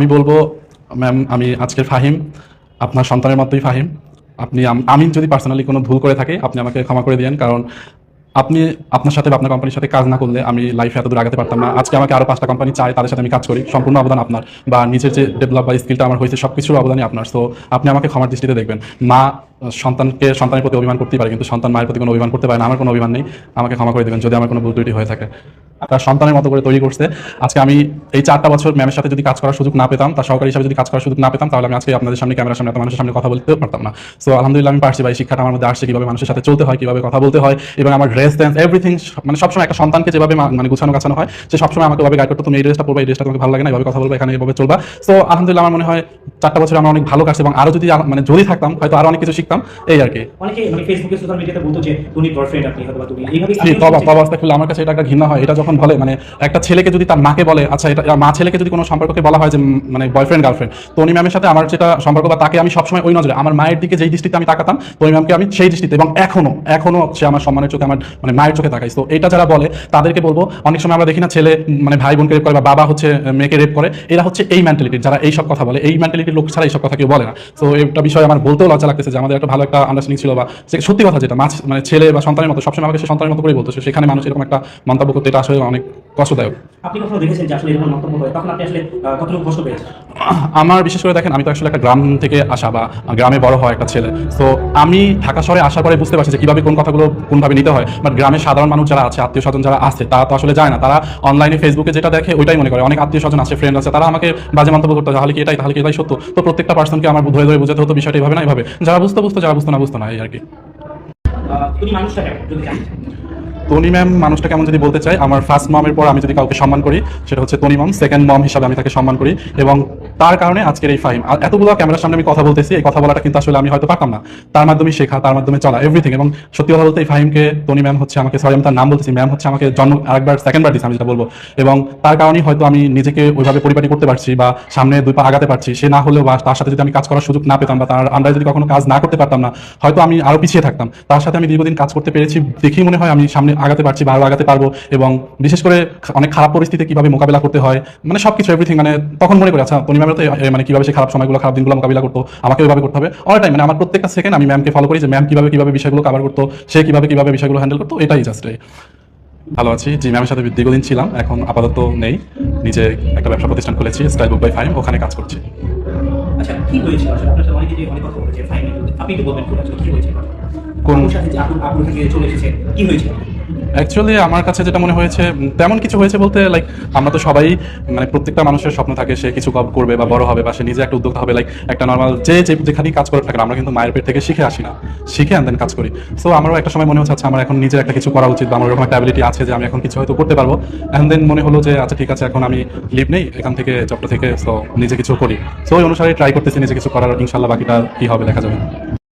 আমি বলব ম্যাম আমি আজকের ফাহিম, আপনার সন্তানের মতোই ফাহিম। আপনি আম- যদি পার্সোনালি কোনো ভুল করে থাকি, আপনি আমাকে ক্ষমা করে দিয়েন, কারণ আপনি আপনার সাথে আপনার কোম্পানির সাথে কাজ না করলে আমি লাইফে এত দূর আগাতে পারতাম না। আজকে আমাকে আরও পাঁচটা কোম্পানি চাই তাদের সাথে আমি কাজ করি, সম্পূর্ণ অবদান আপনার, বা নিজের যে ডেভেলপ বা স্কিলটা আমার হয়েছে সব কিছুর অবদানই আপনার। সো আপনি আমাকে ক্ষমার দৃষ্টিতে দেখবেন। মা সন্তানকে, সন্তানের প্রতি অভিমান করতেই পারে, কিন্তু সন্তান মায়ের প্রতি কোনো অভিমান করতে পারে না, আমার কোনো অভিমান নেই। আমাকে ক্ষমা করে দেবেন, যদি আমার কোনো ভুল ত্রুটি হয়ে থাকে। তার সন্তানের মতো করে তৈরি করছে। আজকে আমি এই চারটা বছর ম্যামের সাথে যদি কাজ করার সুযোগ না পেতাম তার সহকারী হিসাবে যদি কাজ করার সুযোগ না পেতাম তাহলে আমি আজকে আপনাদের সামনে ক্যামেরার সামনে মানুষের সামনে কথা বলতে পারতাম না। সো আলহামদুলিল্লাহ আমি পারছি ভাই শিক্ষাটা আমার মধ্যে আসছে কীভাবে মানুষের সাথে চলতে হয় কীভাবে কথা বলতে হয় এবং আমার ড্রেস ড্যান্স এভরিথিং মানে সবসময় একটা সন্তানকে যেভাবে মানে গুছানো গাছানো হয় সে সবসময় আমাকে ভাবে গাইড করতো তুমি এই ড্রেসটা পড়বে এই ড্রেসটা তোমাকে ভালো লাগে না এভাবে কথা বলব এখানে এভাবে চলবা। সো আলহামদুলিল্লাহ আমার মনে হয় চারটা বছর আমার অনেক ভালো কাছে এবং আরও যদি মানে যদি থাকতাম হয়তো আরও অনেক কিছু শিখতাম এই আর কি। অনেকে মানে ফেসবুকে সোশ্যাল মিডিয়াতে বলতো যে তুমি বয়ফ্রেন্ড আপনি হয়তো তুমি। এইভাবে আমার কাছে এটা একটা ঘৃণা হয় এটা যখন বলে মানে একটা ছেলেকে যদি তার মাকে বলে আচ্ছা এটা, মা ছেলেকে যদি কোনো সম্পর্ককে বলা হয় যে মানে বয়ফ্রেন্ড গার্লফ্রেন্ড তনি ম্যামের সাথে আমার যেটা সম্পর্ক বা তাকে আমি সবসময় ওই নজরে, আমার মায়ের দিকে যেই দৃষ্টিতে আমি তাকাতাম তনি ম্যামকে আমি সেই দৃষ্টিতে, এবং এখনও এখনও সে আমার সম্মানের চোখে, আমার মানে মায়ের চোখে তাকাই তো এটা যারা বলে, তাদেরকে বলব, অনেক সময় আমরা দেখি না ছেলে মানে ভাই বোনকে রেপ করে বা বাবা হচ্ছে মেয়েকে রেপ করে, এরা হচ্ছে এই মেন্টালিটির যারা এইসব কথা বলে, এই মেন্টালিটির লোক ছাড়া এইসব কথা কেউ বলে না। তো একটা বিষয় আমার বলতেও লজ্জা লাগতেছে যে, আমাদের একটা ভালো একটা আন্ডারস্ট্যান্ডিং ছিল বা সত্যি কথা যেটা, মাছ মানে ছেলে বা সন্তানের মতো, সবসময় আমাকে সে সন্তানের মতো করেই বলতো সেখানে মানুষ এরকম একটা মন্তব্য করতে, এটা আসলে অনেক কষ্টদায়ক। হয় আমার বিশেষ করে দেখেন আমি তো আসলে একটা গ্রাম থেকে আসা বা গ্রামে বড় হওয়া একটা ছেলে। তো আমি ঢাকা শহরে আসার পরে বুঝতে পারছি যে কীভাবে কোন কথাগুলো কোনভাবে নিতে হয়। বাট গ্রামে সাধারণ মানুষ যারা আছে আত্মীয় স্বজন যারা আছে তারা তো আসলে যায় না। তারা অনলাইনে ফেসবুকে যেটা দেখে ওইটাই মনে করে। অনেক আত্মীয় স্বজন আছে ফ্রেন্ড আছে তারা আমাকে বাজে মন্তব্য করতো তাহলে কি এটাই তাহলে কি এটাই সত্য? তো প্রত্যেকটা পার্সনকে আমার ধরে ধরে বোঝাতে হতো বিষয়টা এইভাবে না এইভাবে যারা বুঝতে বুঝতো যারা বুঝতো না বুঝতো না এই আর কি। তনি ম্যাম মানুষটা কেমন যদি বলতে চাই আমার ফার্স্ট মমের পর আমি যদি কাউকে সম্মান করি, সেটা হচ্ছে তনি মম সেকেন্ড মম হিসাবে আমি তাকে সম্মান করি এবং তার কারণে আজকের এই ফাইম এতগুলো ক্যামেরার সামনে আমি কথা বলতেছি, এই কথা বলাটা কিন্তু আসলে আমি হয়তো পারতাম না। তার মাধ্যমে শেখা, তার মাধ্যমে চলা এভরিথিং এবং সত্যি কথা বলতে এই ফাহিমকে তনি ম্যাম হচ্ছে আমাকে সরি আমি তার নাম বলতেছি ম্যাম হচ্ছে আমাকে জন্ম, আরেকবার সেকেন্ড বার দিচ্ছে আমি যেটা বলব। এবং তার কারণেই হয়তো আমি নিজেকে ওইভাবে পরিপাটি করতে পারছি বা সামনে দুই পা আগাতে পারছি। সে না হলেও বা তার সাথে যদি আমি কাজ করার সুযোগ না পেতাম বা তার আন্ডারে যদি কখনো কাজ না করতে পারতাম না, হয়তো আমি আরও পিছিয়ে থাকতাম। তার সাথে আমি দীর্ঘদিন কাজ করতে পেরেছি, দেখেই মনে হয় আমি সামনে আগাতে পারছি বা আরও আগাতে পারব এবং বিশেষ করে অনেক খারাপ পরিস্থিতি কীভাবে মোকাবিলা করতে হয় মানে সব কিছু এভরিথিং মানে তখন মনে করি আচ্ছা তনি ম্যামের তো মানে কীভাবে সে খারাপ সময়গুলো খারাপ দিনগুলো মোকাবিলা করতো আমাকে ওইভাবে করতে হবে অল টাইম মানে আমার প্রত্যেকটা সেকেন্ড আমি ম্যামকে ফলো করি যে ম্যাম কীভাবে কীভাবে বিষয়গুলো কভার করতো সে কীভাবে কীভাবে বিষয়গুলো হ্যান্ডেল করতো এটাই জাস্ট ভালো আছি জি ম্যামের সাথে দীর্ঘদিন ছিলাম এখন আপাতত নেই নিজে একটা ব্যবসা প্রতিষ্ঠান খুলেছি স্টাইল বুক বাই ফাইম ওখানে কাজ করছি। আচ্ছা কি হয়েছিল? আসলে অনেকে যে অনেক কথা বলেছে ফাইন আপনি একটু বলবেন কি হয়েছে কোন? সাথে যে আপু আপুর চলে এসেছে কি হয়েছে অ্যাকচুয়ালি আমার কাছে যেটা মনে হয়েছে তেমন কিছু হয়েছে বলতে লাইক আমরা তো সবাই মানে প্রত্যেকটা মানুষের স্বপ্ন থাকে, সে কিছু করবে বা বড় হবে বা সে নিজে একটা উদ্যোক্তা হবে লাইক একটা নর্মাল যে যেখানেই কাজ করে থাকে আমরা কিন্তু মায়ের পেট থেকে শিখে আসি না। শিখে আন দেন কাজ করি। সো আমারও একটা সময় মনে হচ্ছে আচ্ছা আমার এখন নিজের একটা কিছু করা উচিত বা আমার এরকম একটা অ্যাবিলিটি আছে যে আমি এখন কিছু হয়তো করতে পারব। এখন দেন মনে হলো যে আচ্ছা ঠিক আছে, এখন আমি লিভ নেই, এখান থেকে জবটা থেকে সো নিজে কিছু করি। সো ওই অনুসারে ট্রাই করতেছি, নিজে কিছু করার, ইনশাল্লাহ বাকিটা কি হবে, দেখা যাবে।